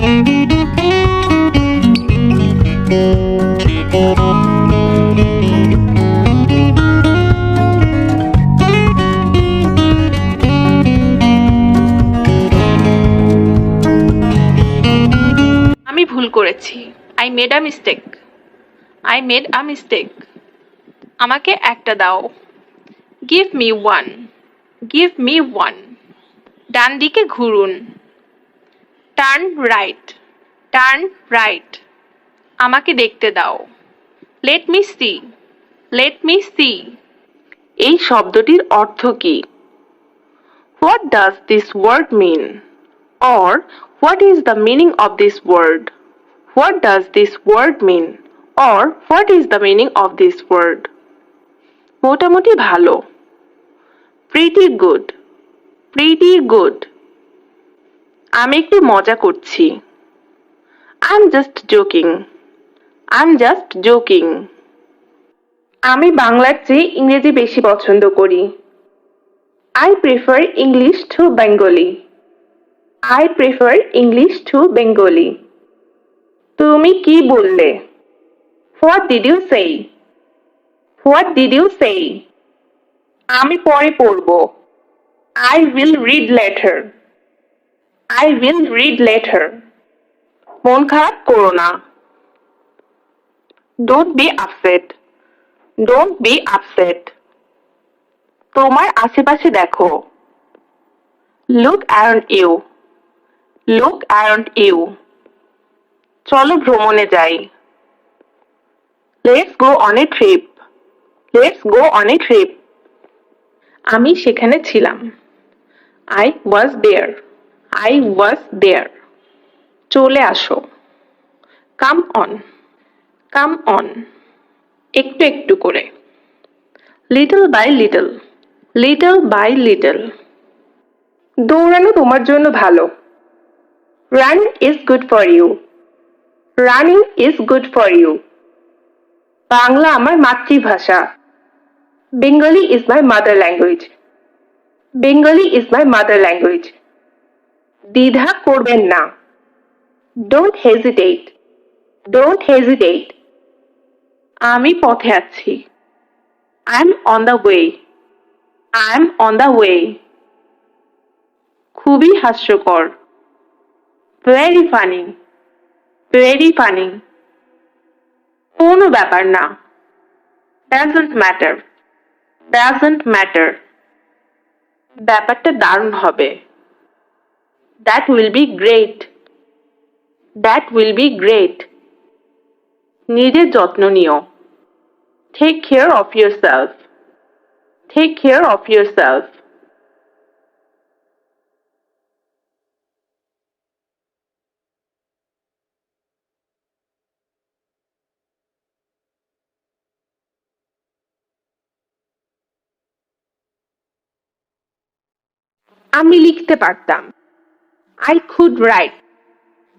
আমি ভুল করেছি। I made a mistake I made a mistake আমাকে একটা দাও। Give me one give me one ডান দিকে ঘুরুন। টার্ন রাইট টার্ন রাইট আমাকে দেখতে দাও। Let me see let me see এই শব্দটির অর্থ কি? What does this word mean or what is the meaning of this word what does this word mean or what is the meaning of this word মোটামুটি ভালো। Pretty good pretty good আমি একটু মজা করছি। I am just joking I am just joking আমি বাংলার চেয়ে ইংরেজি বেশি পছন্দ করি। I prefer English to Bengali I prefer English to Bengali তুমি কি বললে? What did you say what did you say আমি পরে পড়ব। I will read later I will read later মন খারাপ করো না। Don't be upset don't be upset তোমার আশেপাশে দেখো। Look around you look around you চলো ভ্রমণে যাই। Let's go on a trip let's go on a trip আমি সেখানে ছিলাম। I was there I was দেয়ার চলে আসো। কাম অন কাম অন একটু একটু করে। Little by little little by little দৌড়ানো তোমার জন্য ভালো। Run is good for you running is good for you Bangla আমার মাতৃভাষা। Bengali is my mother language Bengali is my mother language দ্বিধা করবেন না। ডোন্ট হেজিটেট ডোন্ট হেজিটেট আমি পথে আছি। I am on the way I am on the way খুবই হাস্যকর। ভেরি ফানি ভেরি ফানি কোনো ব্যাপার না। ডাজন্ট ম্যাটার ডাজন্ট ম্যাটার ব্যাপারটা দারুণ হবে। That will be great that will be great নিজের যত্ন নিও। Take care of take care of yourself আমি লিখতে পারতাম। I could write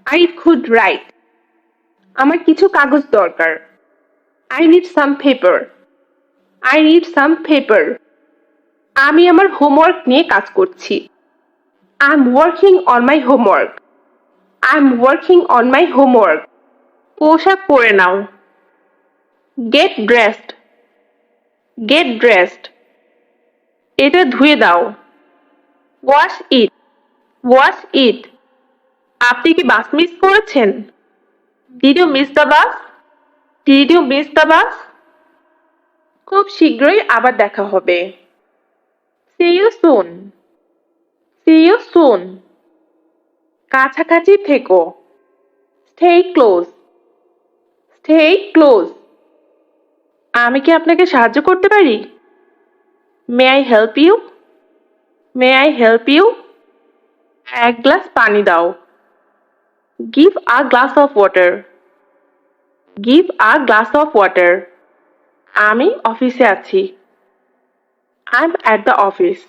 I could write আমার কিছু কাগজ দরকার। I need some paper I need some paper আমি আমার হোমওয়ার্ক নিয়ে কাজ করছি। I am working on my homework I am working on my homework পোশাক পরে নাও। গেট ড্রেসড গেট ড্রেসড এটা ধুয়ে দাও। ওয়াশ ইট ওয়াশ ইট আপনি কি বাস মিস করেছেন? Did you miss the bus did you miss the bus খুব শীঘ্রই আবার দেখা হবে। See you soon see you soon কাছাকাছি থেকো। স্টে ক্লোজ স্টে ক্লোজ আমি কি আপনাকে সাহায্য করতে পারি? May I help you may I help you এক গ্লাস পানি দাও। Give a glass of water give a glass of water আমি অফিসে আছি। I am at the office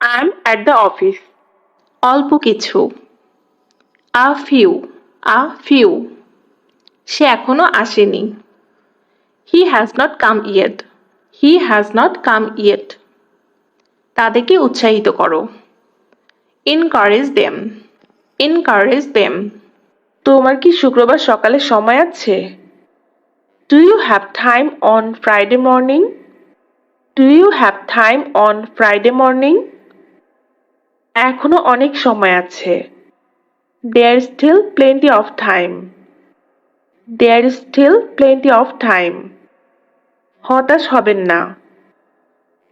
I am at the office অল্প কিছু। আ ফিউ আ ফিউ সে এখনও আসেনি। He has not come yet he has not come yet তাদেরকে উৎসাহিত করো। Encourage them encourage them. তোমার কি শুক্রবার সকালে সময় আছে? Do you have time on Friday morning do you have time on Friday morning এখনও অনেক সময় আছে। There still plenty of time there still plenty of time হতাশ হবেন না।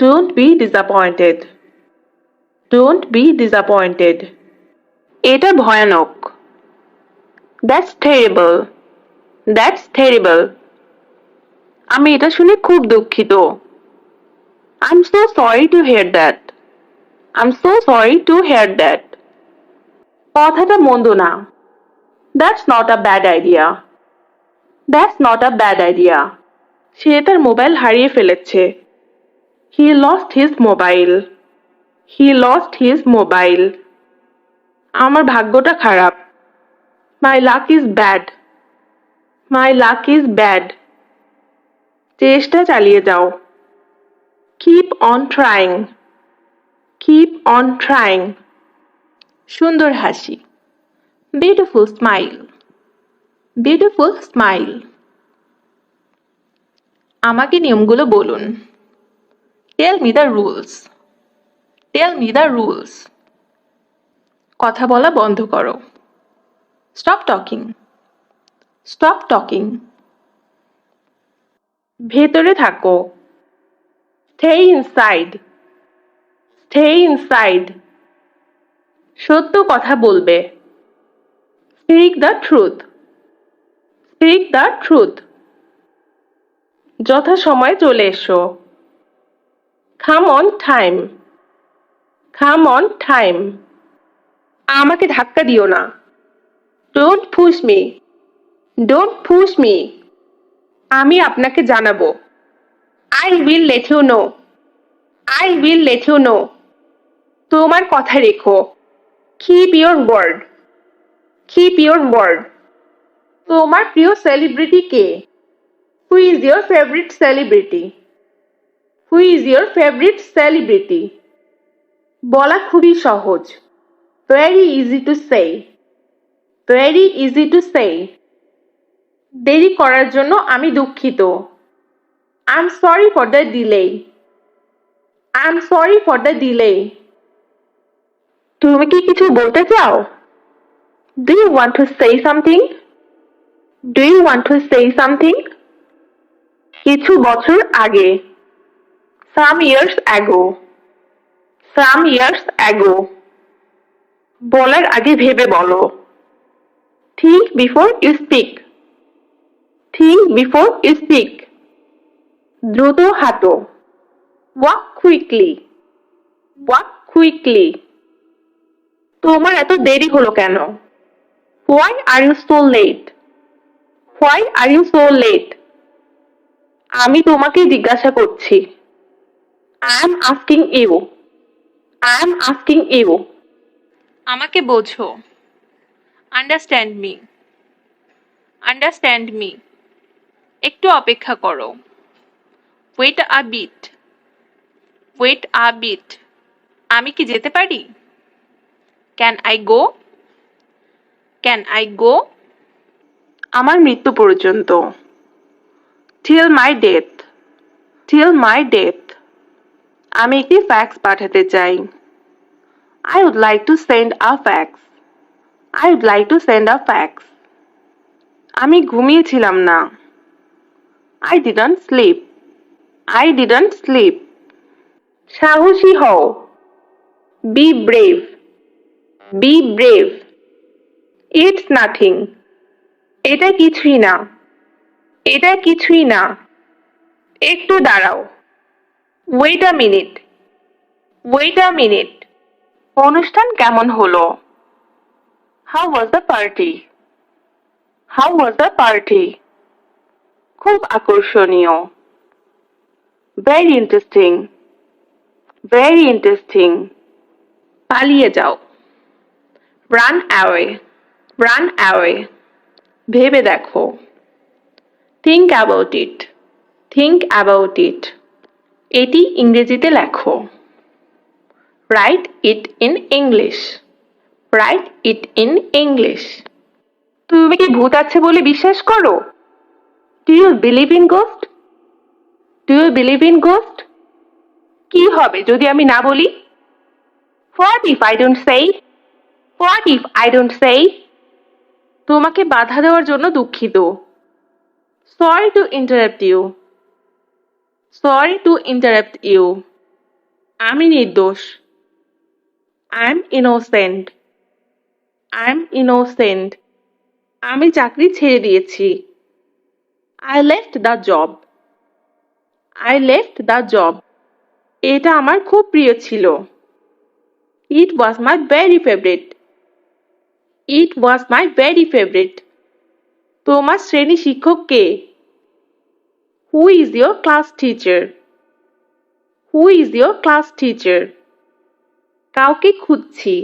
Don't be disappointed don't be disappointed এটা ভয়ানক। দ্যাটস টেরিবল দ্যাটস টেরিবল আমি এটা শুনে খুব দুঃখিত। I am so sorry to hear that I am so sorry to hear that কথাটা মন্দ না। That's not a bad idea that's not a bad idea সে তার মোবাইল হারিয়ে ফেলেছে। He lost his mobile he lost his mobile আমার ভাগ্যটা খারাপ। My luck is bad my luck is bad চেষ্টা চালিয়ে যাও। Keep on trying keep on trying সুন্দর হাসি। বিউটিফুল স্মাইল বিউটিফুল স্মাইল আমাকে নিয়মগুলো বলুন। Tell me the rules tell me the rules কথা বলা বন্ধ করো। স্টপ টকিং স্টপ টকিং ভেতরে থাকো। স্টে ইনসাইড স্টে ইনসাইড সত্য কথা বলবে। Speak the truth speak the truth যথা সময় চলে এসো। Come on time come on time আমাকে ধাক্কা দিও না। Don't push me don't push me আমি আপনাকে জানাব। I will let you know I will let you know তোমার কথা রেখো। Keep your word keep your word তোমার প্রিয় celebrity K? Who is your favourite celebrity who is your favourite celebrity বলা খুবই সহজ। Very easy to say very easy to say দেরি করার জন্য আমি দুঃখিত। I am sorry for the delay I am sorry for the delay তুমি কি কিছু বলতে চাও? Do you want to say something do you want to say something কিছু বছর আগে। Some years ago some years ago বলার আগে ভেবে বলো। Think before you speak think before you speak দ্রুত হাঁটো। ওয়াক কুইকলি ওয়াক কুইকলি তোমার এত দেরি হলো কেন? Why are you so late why are you so late আমি তোমাকে জিজ্ঞাসা করছি। I am asking you I am asking you আমাকে বোঝো। আন্ডারস্ট্যান্ড মি আন্ডারস্ট্যান্ড মি একটু অপেক্ষা করো। Wait a bit wait a bit আমি কি যেতে পারি? Can I go can I go আমার মৃত্যু পর্যন্ত। Till my death till my death আমি একটি ফ্যাক্স পাঠাতে চাই। I would like to send a fax I would like to send a fax আমি ঘুমিয়েছিলাম না। I didn't sleep I didn't sleep সাহসী হও। Be brave be brave it's nothing এটা কিছুই না। এটা কিছুই না। একটু দাঁড়াও। Wait a minute wait a minute অনুষ্ঠান কেমন হলো? How was the party how was the party খুব আকর্ষণীয়। ভেরি ইন্টারেস্টিং ভেরি ইন্টারেস্টিং পালিয়ে যাও। রান অ্যাওয়ে রান অ্যাওয়ে ভেবে দেখো। Think about it think about it এটি ইংরেজিতে লেখো। Write it in English write it in English তুমি কি ভূত আছে বলে বিশ্বাস করো? Do you believe in ghost do you believe in ghost কি হবে যদি আমি না বলি? What if I don't say what if I don't say তোমাকে বাধা দেওয়ার জন্য দুঃখিত। Sorry to interrupt you sorry to interrupt you আমি নির্দোষ I am innocent I am innocent আমি চাকরি ছেড়ে দিয়েছি। I left the job I left the job এটা আমার খুব প্রিয় ছিল। It was my very favourite it was my very favourite তোমার শ্রেণি শিক্ষক কে? Who is your class teacher who is your class teacher কাউকে খুঁজছি।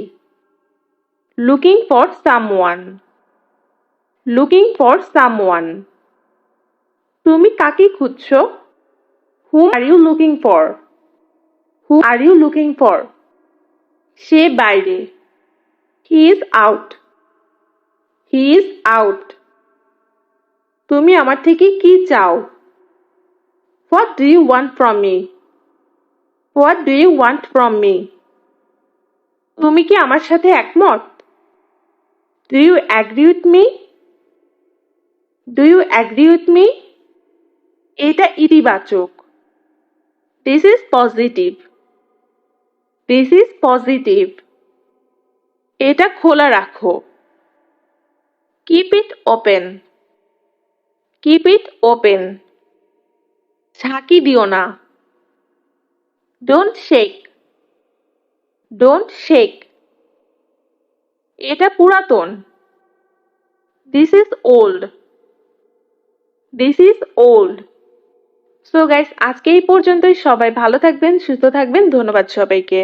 Looking for someone looking for someone তুমি কাকে খুঁজছো? Who are you looking for who are you looking for সে বাইরে। He is out he is out তুমি আমার থেকে কি চাও? What do you want from me what do you want from me তুমি কি আমার সাথে একমত? Do you agree with me do you agree with me এটা ইতিবাচক। This is positive this is positive এটা খোলা রাখো। Keep it open keep it open ঝাঁকি দিও না। ডোন্ট শেক ডোন্ট শেক এটা পুরাতন। This is old this is old so guys আজকে এই পর্যন্তই। সবাই ভালো থাকবেন, সুস্থ থাকবেন। ধন্যবাদ সবাইকে।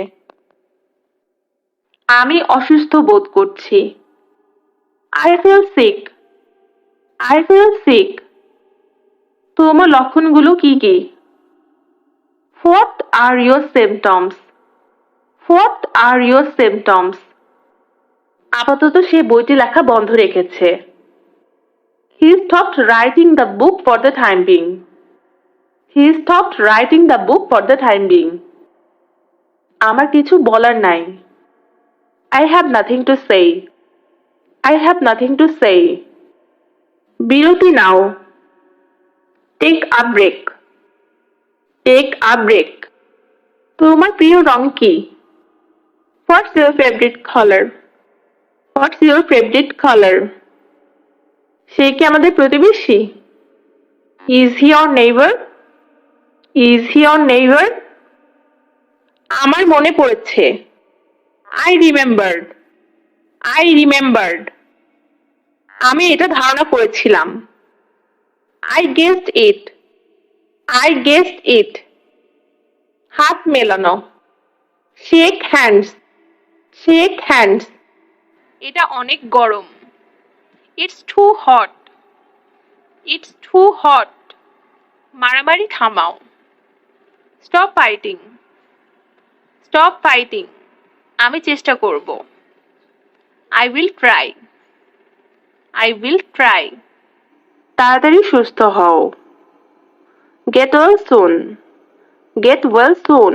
আমি অসুস্থ বোধ করছি। I feel sick I feel sick তোমার লক্ষণগুলো কি কি? What are your symptoms what are your symptoms আপাতত সে বইটি লেখা বন্ধ রেখেছে। He stopped writing the book for the time being he stopped writing the book for the time being আমার কিছু বলার নাই। I have nothing to say I have nothing to say বিরতি নাও। Take a break take a break তোমার প্রিয় রং কি? What's your favourite colour what's your favourite colour সে কি আমাদের প্রতিবেশী? Is he our neighbour is he our neighbour আমার মনে পড়েছে। আই রিমেম্বার্ড আই রিমেম্বার্ড আমি এটা ধারণা করেছিলাম। I guessed it I guessed it হাত মেলানো। শেক হ্যান্ডস শেক হ্যান্ডস এটা অনেক গরম। It's too hot it's too hot মারামারি থামাও। স্টপ ফাইটিং স্টপ ফাইটিং আমি চেষ্টা করব। I will try I will try তাড়াতাড়ি সুস্থ হও। Get well soon get well soon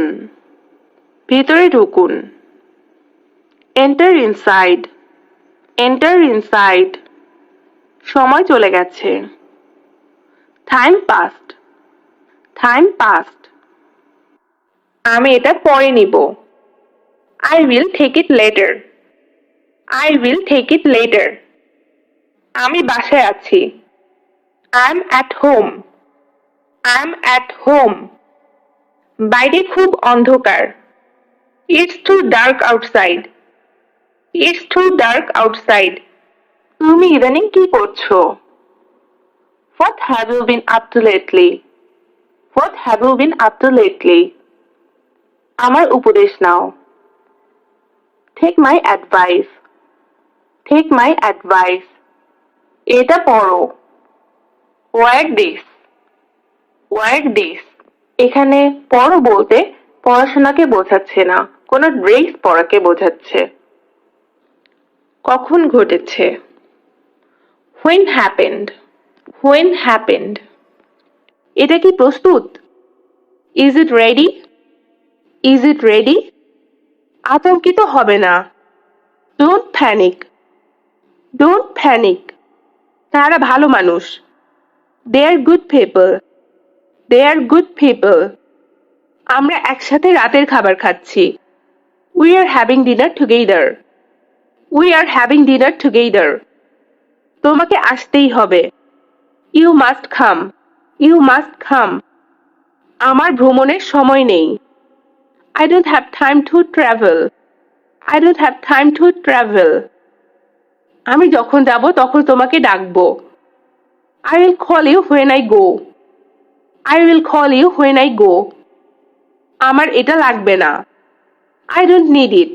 ভিতরে ঢুকুন। এন্টার ইনসাইড এন্টার ইনসাইড সময় চলে গেছে। টাইম পাস্ট টাইম পাস্ট আমি এটা পরে নিব। I will take it later I will take it later আমি বাসায় আছি। I am at home I am at home বাইরে খুব অন্ধকার। It's too dark outside it's too dark outside তুমি ইদানিং কি করছ? What have you been up to lately what have you been up to lately আমার উপদেশ নাও। Take my advice take my advice এটা পড়ো। ওয়ার্ড দিস ওয়ার্ড দিস এখানে পড়ো বলতে পড়াশোনাকে বোঝাচ্ছে না, কোনো ড্রেস পড়াকে বোঝাচ্ছে। কখন ঘটেছে? When হ্যাপেন্ড when হ্যাপেন্ড এটা কি প্রস্তুত? Is it ready is it ready আতঙ্কিত হবে না। ডোন্ট প্যানিক ডোন্ট প্যানিক তারা ভালো মানুষ। They are good people they are good people আমরা একসাথে রাতের খাবার খাচ্ছি। We are having dinner together we are having dinner together তোমাকে আসতেই হবে। You must come you must come আমার ভ্রমণের সময় নেই। I don't have time to travel I don't have time to travel আমি যখন যাব, তখন তোমাকে ডাকবো। I will call you when I go I will call you when I go আমার এটা লাগবে না। I don't need it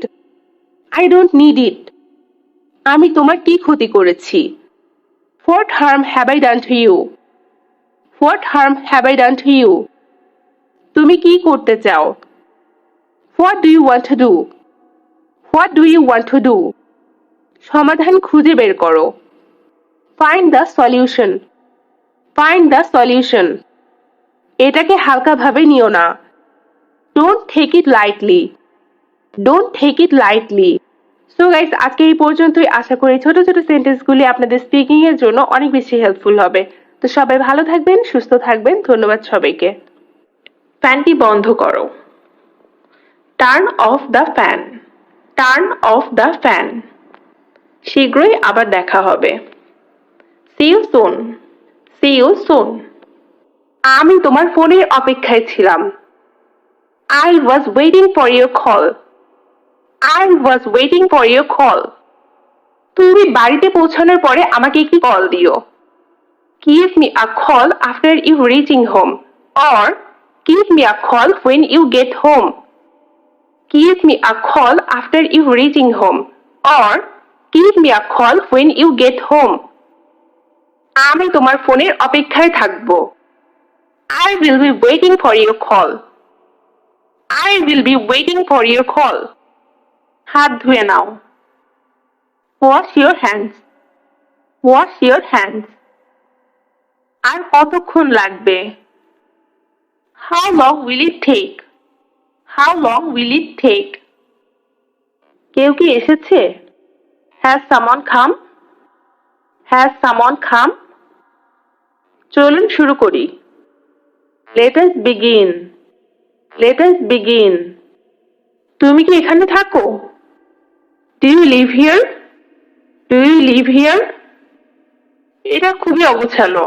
I don't need it আমি তোমার কি ক্ষতি করেছি? What harm have I done to you what harm have I done to you তুমি কি করতে চাও? What do you want to do what do you want to do সমাধান খুঁজে বের করো। Find the solution find the solution এটাকে হালকাভাবে নিও না। Don't take it lightly don't take it lightly so guys আজকে এই পর্যন্তই। আশা করি ছোট ছোট সেন্টেন্সগুলি আপনাদের স্পিকিং এর জন্য অনেক বেশি হেল্পফুল হবে। তো সবাই ভালো থাকবেন, সুস্থ থাকবেন। ধন্যবাদ সবাইকে। ফ্যানটি বন্ধ করো। Turn off the fan turn off the fan শীঘ্রই আবার দেখা হবে। See you soon see you soon আমি তোমার ফোনের অপেক্ষায় ছিলাম I was waiting for your call I was waiting for your call তুমি বাড়িতে পৌঁছানোর পরে আমাকে একটি কল দিও give me a call after you reaching home or give me a call when you get home give me a call after you reaching home or give me a call when you get home আমি তোমার ফোনের অপেক্ষায় থাকব। I will be waiting for your call I will be waiting for your call হাত ধুয়ে নাও। Wash your hands wash your hands আর কতক্ষণ লাগবে? How long will it take how long will it take কেউ কি এসেছে? হ্যাজ সামন খাম has সামন খাম চলুন শুরু করি। Let us begin let us begin তুমি কি এখানে থাকো? Do you live here do you live here এটা খুবই অগোছালো।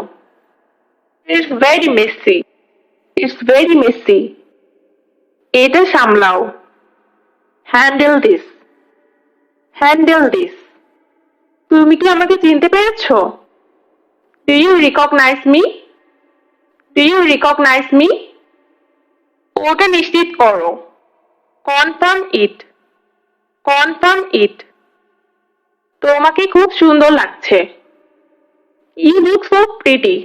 It's very messy it's very messy এটা সামলাও। হ্যান্ডেল দিস হ্যান্ডেল দিস তুমি কি আমাকে চিনতে পেরেছ? Do you recognise me do you recognise me ওটা নিশ্চিত করো। Confirm it. Confirm it. তোমাকে খুব সুন্দর লাগছে। You look so pretty.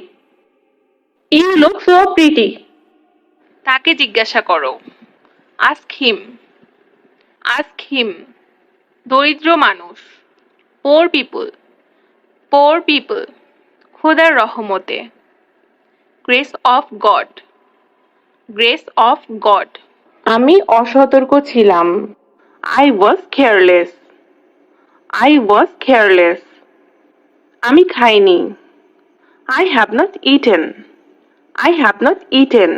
You look so pretty. তাকে জিজ্ঞাসা করো। Ask him. Ask him. দরিদ্র মানুষ। Poor people. Poor people. খোদার রহমতে। Grace of God grace of God আমি অসতর্ক ছিলাম। I was careless I was careless আমি খাইনি। I have not eaten I have not eaten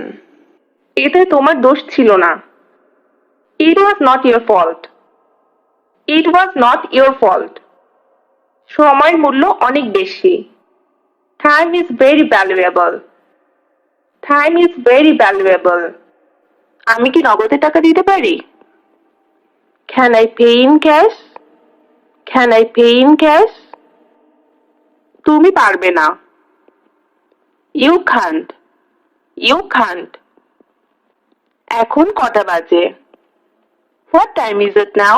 এতে তোমার দোষ ছিল না। It was not your fault it was not your fault সময়ের মূল্য অনেক বেশি। Time is very valuable time is very valuable আমি কি নগদে টাকা দিতে পারি? Can I pay in cash can I pay in cash তুমি পারবে না। ইউ খান্ট ইউ খান্ট এখন কটা বাজে? What time is it now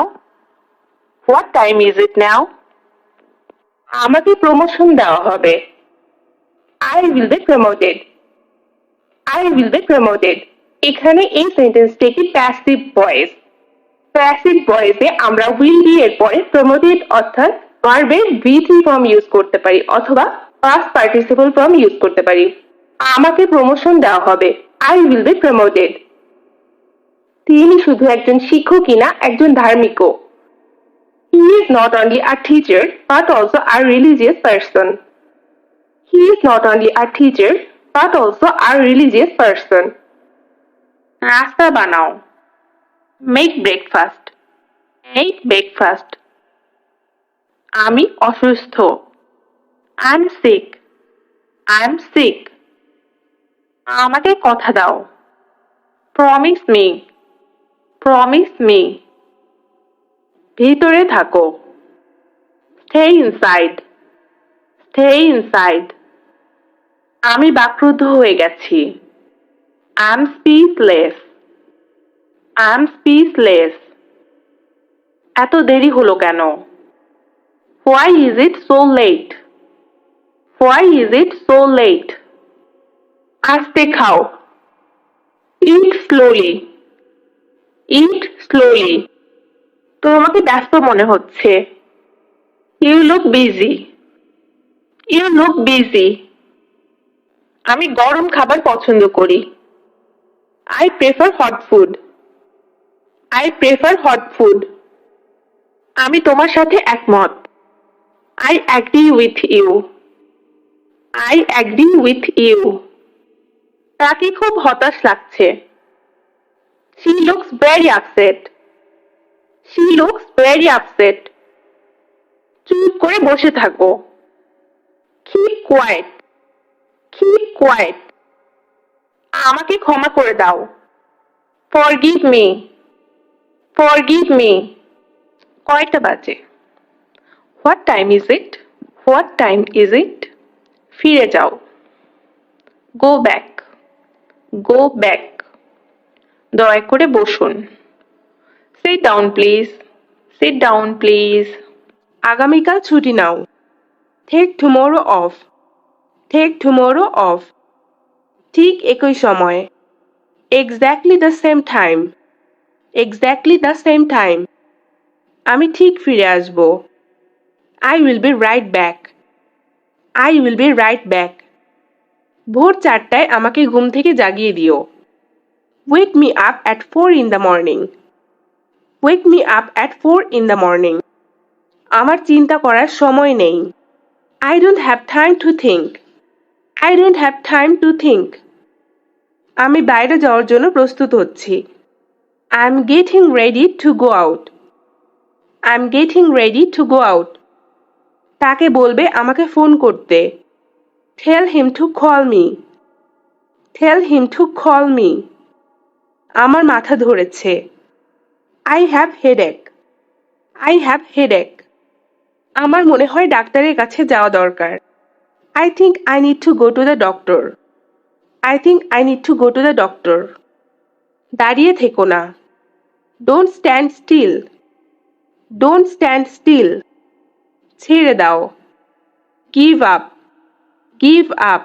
what time is it now আমাকে প্রমোশন দেওয়া হবে। I will be promoted I will be promoted এখানে এই সেন্টেন্সটিকে প্যাসিভ ভয়েস প্যাসিভ ভয়েসে আমরা উইল বি এর পরে প্রমোটেড অর্থাৎ ভার্বের বি ফর্ম ইউজ করতে পারি অথবা পাস্ট পার্টিসিপল ফর্ম ইউজ করতে পারি। আমাকে প্রমোশন দেওয়া হবে। আই উইল বি প্রমোটেড তিনি শুধু একজন শিক্ষকই না, একজন ধার্মিকও। He is not only a teacher but also a religious person he is not only a teacher but also a religious person রাস্তা বানাও মেক ব্রেকফাস্ট মেক ব্রেকফাস্ট আমি অসুস্থ I am sick I am sick আমাকে কথা দাও promise me promise me ভিতরে থাকো stay inside stay inside আমি বাক্রুদ্ধ হয়ে গেছি। I am speechless I am speechless এত দেরি হলো কেন? Why is it so late why is it so late আস্তে খাও। ইট স্লোলি ইট স্লোলি তোমাকে ব্যস্ত মনে হচ্ছে। You look busy you look busy আমি গরম খাবার পছন্দ করি। I prefer hot food I prefer hot food আমি তোমার সাথে একমত। I agree with you I agree with you তাকে খুব হতাশ লাগছে। She looks very upset she looks very upset চুপ করে বসে থাকো। কিপ কোয়াইট কোয়াইট আমাকে ক্ষমা করে দাও। ফরগিভ মি ফরগিভ মি কয়টা বাজে। What time is it what time is it ফিরে যাও। গো ব্যাক গো ব্যাক দয়া করে বসুন। Sit down please sit down please আগামীকাল ছুটি নাও। Take tomorrow off take tomorrow off ঠিক একই সময়। Exactly the same time exactly the same time আমি ঠিক ফিরে আসব। I will be right back I will be right back ভোর চারটায় আমাকে ঘুম থেকে জাগিয়ে দিও। Wake me up at four in the morning wake me up at four in the morning আমার চিন্তা করার সময় নেই। I don't have time to think I don't have time to think আমি বাইরে যাওয়ার জন্য প্রস্তুত হচ্ছি। I am getting ready to go out I am getting ready to go out তাকে বলবে আমাকে ফোন করতে। Tell him to call me tell him to call me আমার মাথা ধরেছে। I have headache I have headache আমার মনে হয় ডাক্তারের কাছে যাওয়া দরকার। I think I need to go to the doctor I think I need to go to the doctor দাঁড়িয়ে থেকো না। Don't stand still don't stand still ছেড়ে দাও। Give up give up